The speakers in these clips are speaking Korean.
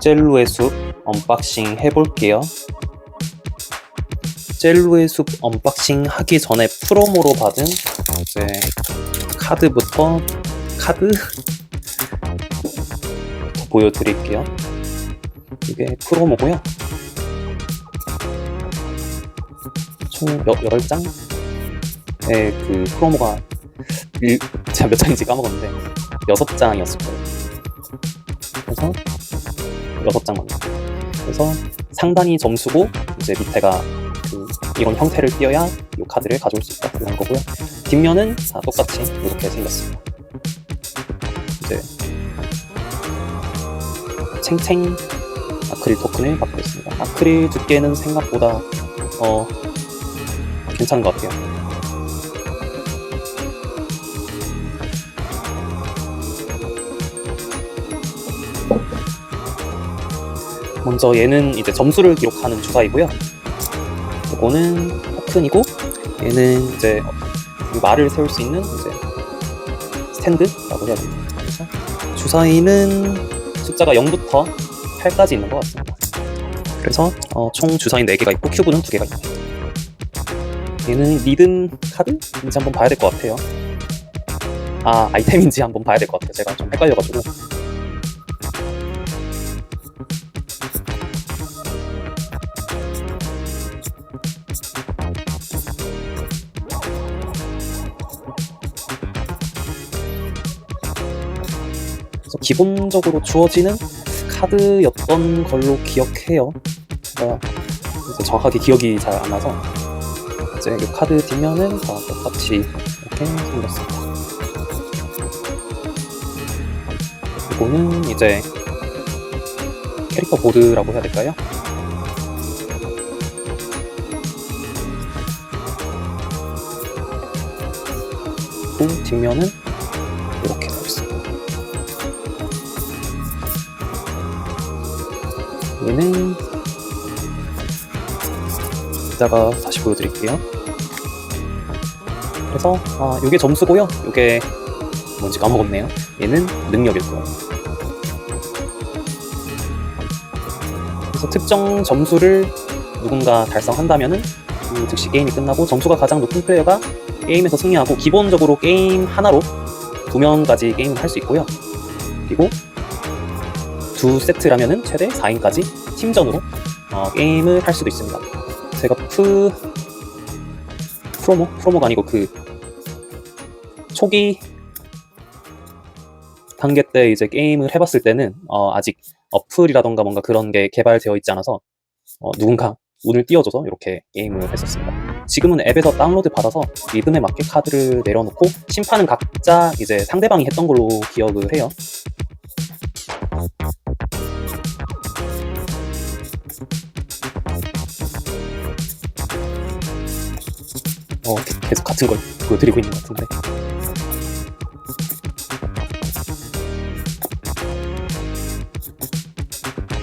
젤로의 숲 언박싱 해볼게요. 젤로의 숲 언박싱 하기 전에 프로모로 받은 이제 카드부터 카드 보여드릴게요. 이게 프로모고요. 총 여, 10장? 의그 프로모가 일, 제가 몇 장인지 까먹었는데 6장이었을 거예요. 그래서 6장만 그래서 상단이 점수고 이제 밑에가 그 이런 형태를 띄어야 이 카드를 가져올 수 있다 이런 거고요. 뒷면은 다 똑같이 이렇게 생겼습니다. 이제 챙챙 아크릴 토큰을 받고 있습니다. 아크릴 두께는 생각보다 어 괜찮은 것 같아요. 먼저 얘는 이제 점수를 기록하는 주사이고요. 이거는 토큰이고 얘는 이제 이 말을 세울 수 있는 이제 스탠드라고 해야 됩니다. 그래서 주사위는 숫자가 0부터 8까지 있는 것 같습니다. 그래서 어, 총 주사위 4개가 있고 큐브는 2개가 있습니다. 얘는 리듬 카드인지 한번 봐야 될 것 같아요. 아 아이템인지 한번 봐야 될 것 같아요. 제가 좀 헷갈려가지고 기본적으로 주어지는 카드였던 걸로 기억해요. 이제 정확하게 기억이 잘 안 나서 이제 이 카드 뒷면은 다 똑같이 이렇게 생겼습니다. 이거는 이제 캐릭터 보드라고 해야 될까요? 뒷면은 얘는 이따가 다시 보여드릴게요. 그래서 아, 요게 점수고요. 요게 뭔지 까먹었네요. 얘는 능력일 거예요. 그래서 특정 점수를 누군가 달성한다면은 그 즉시 게임이 끝나고 점수가 가장 높은 플레이어가 게임에서 승리하고 기본적으로 게임 하나로 두 명까지 게임을 할 수 있고요. 그리고 두 세트라면은 최대 4인까지 팀전으로 어, 게임을 할 수도 있습니다. 제가 프 프로모 프로모가 아니고 그 초기 단계 때 이제 게임을 해봤을 때는 어, 아직 어플이라던가 뭔가 그런 게 개발되어 있지 않아서 어, 누군가 운을 띄워줘서 이렇게 게임을 했었습니다. 지금은 앱에서 다운로드 받아서 리듬에 맞게 카드를 내려놓고 심판은 각자 이제 상대방이 했던 걸로 기억을 해요. 어, 계속 같은 걸 보여드리고 있는 것 같은데.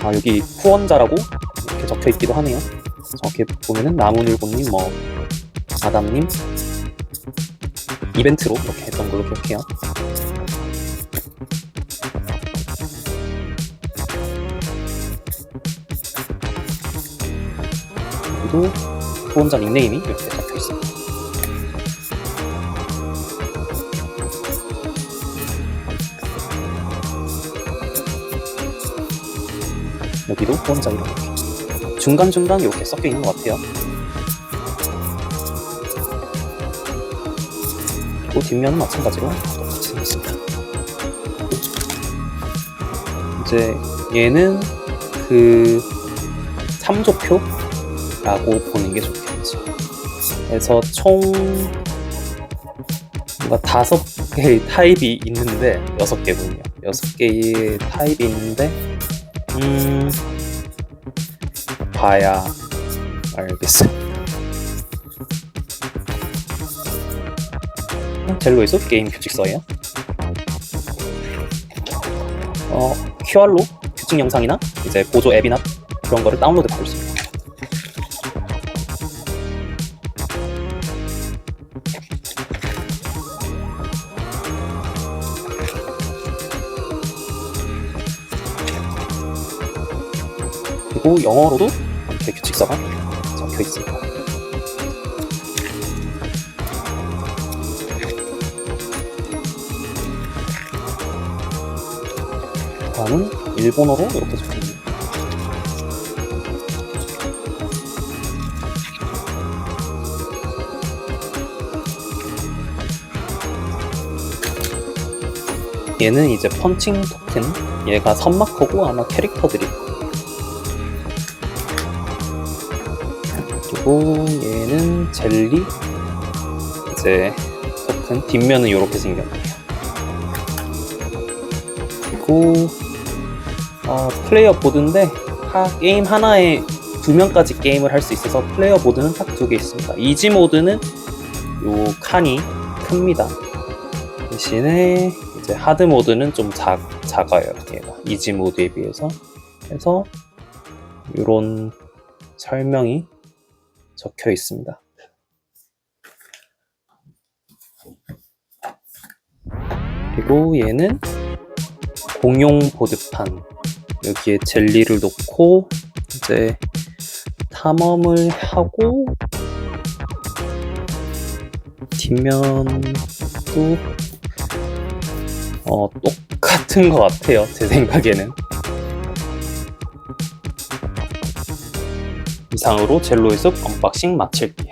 아, 여기 후원자라고 이렇게 적혀 있기도 하네요. 저렇게 보면은 나무늘보님, 뭐, 아담님, 이벤트로 이렇게 했던 걸로 기억해요. 후원자 닉네임이 이렇게 적혀 있습니다. 여기도 후원자 이름 중간중간 이렇게 섞여 있는 것 같아요. 그리고 뒷면은 마찬가지로 똑같이 생겼습니다. 이제 얘는 그 참조표라고 보는 게 좋겠죠. 그래서 총 뭔가 다섯 개의 타입이 있는데 여섯 개군요. 여섯 개의 타입이 있는데 음 봐야 알겠습니다. 젤로에서 게임 규칙서예요. 어, QR로 규칙 영상이나 이제 보조 앱이나 그런 거를 다운로드 받을 그리고 영어로도 이렇게 규칙서가 적혀 있습니다. 다음은 일본어로 이렇게 적혀 있습니다. 얘는 이제 펀칭 토큰 얘가 선마커고 아마 캐릭터들일 그리고 얘는 젤리 이제 토큰 뒷면은 이렇게 생겼네요 그리고 어, 플레이어 보드인데 하- 게임 하나에 두 명까지 게임을 할 수 있어서 플레이어 보드는 딱 두 개 있습니다 이지 모드는 요 칸이 큽니다 대신에 이제 하드 모드는 좀 작, 작아요. 얘가 이지 모드에 비해서. 그래서 이런 설명이 적혀 있습니다. 그리고 얘는 공용 보드판. 여기에 젤리를 놓고 이제 탐험을 하고 뒷면도 어, 똑같은 것 같아요. 제 생각에는. 이상으로 젤로의 숲 언박싱 마칠게요.